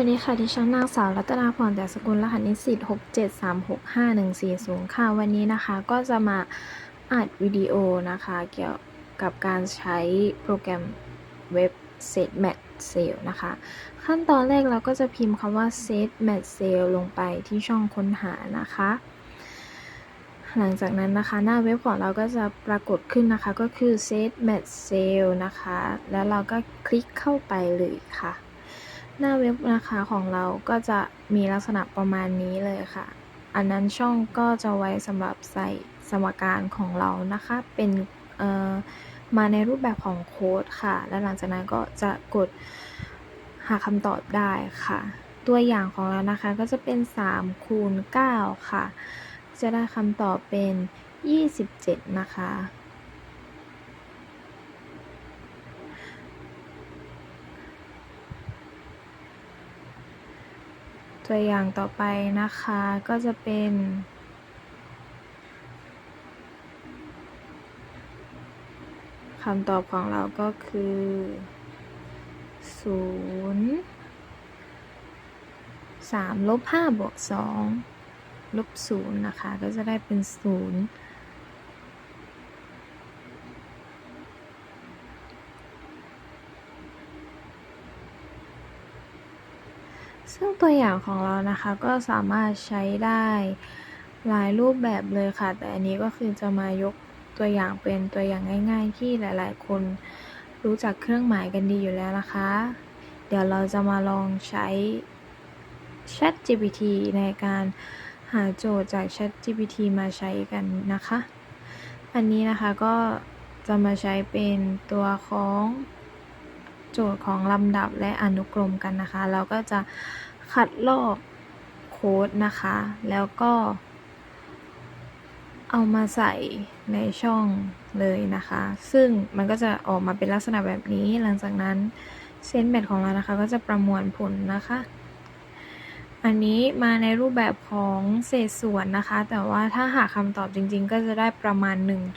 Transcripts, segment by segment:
วัสดีค่ะ ดิฉันนางสาวรัตนาพรแต่สกุลรหัสนิสิต673654140ค่ะ วันนี้นะคะ ก็จะมาอัดวิดีโอนะคะ เกี่ยวกับการใช้โปรแกรมเว็บ Set Match Sale นะคะ ขั้นตอนแรกเราก็จะพิมพ์คำว่า Set Match Sale ลงไปที่ช่องค้นหานะคะ หลังจากนั้นนะคะ หน้าเว็บของเราก็จะปรากฏขึ้นนะคะ ก็คือ Set Match Sale นะคะ แล้วเราก็คลิกเข้าไปเลยค่ะ หน้าเว็บนะคะของเราก็จะมีลักษณะประมาณนี้เลยค่ะ อันนั้นช่องก็จะไว้สำหรับใส่สมการของเรานะคะ เป็นมาในรูปแบบของโค้ดค่ะ และหลังจากนั้นก็จะกดหาคำตอบได้ค่ะ ตัวอย่างของเรานะคะก็จะเป็น3คูณ9ค่ะ จะได้คำตอบเป็น 27 นะคะ ตัวอย่างต่อไปนะคะก็จะเป็นคำตอบของเราก็คือศูนย์สามลบห้าบวกสองลบศูนย์นะคะ ก็จะได้เป็นศูนย์ ซึ่งตัวอย่างของเรานะคะก็สามารถใช้ได้หลายรูปแบบเลยค่ะ แต่อันนี้ก็คือจะมายกตัวอย่างเป็นตัวอย่างง่าย ๆ ที่หลาย ๆ คนรู้จักเครื่องหมายกันดีอยู่แล้วนะคะ เดี๋ยวเราจะมาลองใช้ Chat GPT ในการหาโจทย์จาก Chat GPT มาใช้กันนะคะ อันนี้นะคะก็จะมาใช้เป็นตัวของ โจทย์ของลำดับและอนุกรมกันนะคะ เราก็จะคัดลอกโค้ดนะคะ แล้วก็ เอามาใส่ในช่องเลยนะคะ ซึ่งมันก็จะออกมาเป็นลักษณะแบบนี้หลังจากนั้นเซนแมทของเรานะคะ ก็จะประมวลผลนะคะ อันนี้มาในรูปแบบของเศษส่วนนะคะ แต่ว่าถ้าหาคำตอบจริงๆ ก็จะได้ประมาณ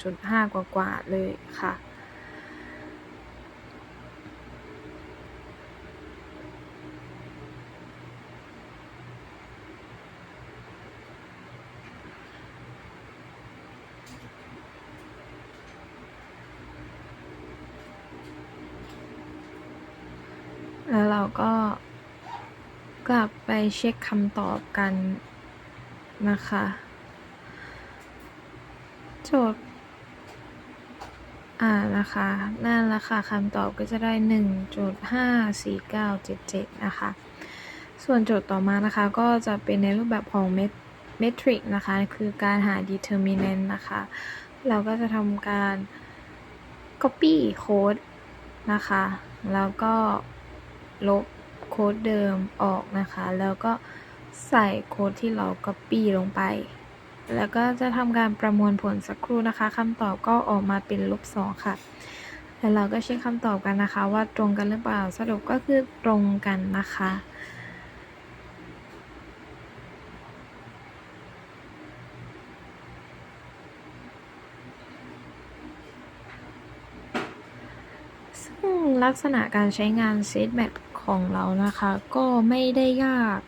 1.5 กว่าๆเลยค่ะ แล้วเราก็กลับไปเช็คคำตอบกันนะคะ โจทย์อ่านะคะนั่นละค่ะคำตอบก็จะได้ 1.54977 นะคะ ส่วนโจทย์ต่อมานะคะก็จะเป็นในรูปแบบของเมทริกนะคะ คือการหา determinant นะคะ เราก็จะทำการ copy code นะคะ แล้วก็ ลบโค้ดเดิมออกนะคะ แล้วก็ใส่โค้ดที่เรา copy ลงไป แล้วก็จะทำการประมวลผลสักครู่นะคะคำตอบก็ออกมาเป็นลบสองค่ะแล้วเราก็เช็คคำตอบกันนะคะ ว่าตรงกันหรือเปล่าสรุปก็คือตรงกันนะคะซึ่งลักษณะการใช้งาน Set Match ของเรานะคะ ก็ไม่ได้ยาก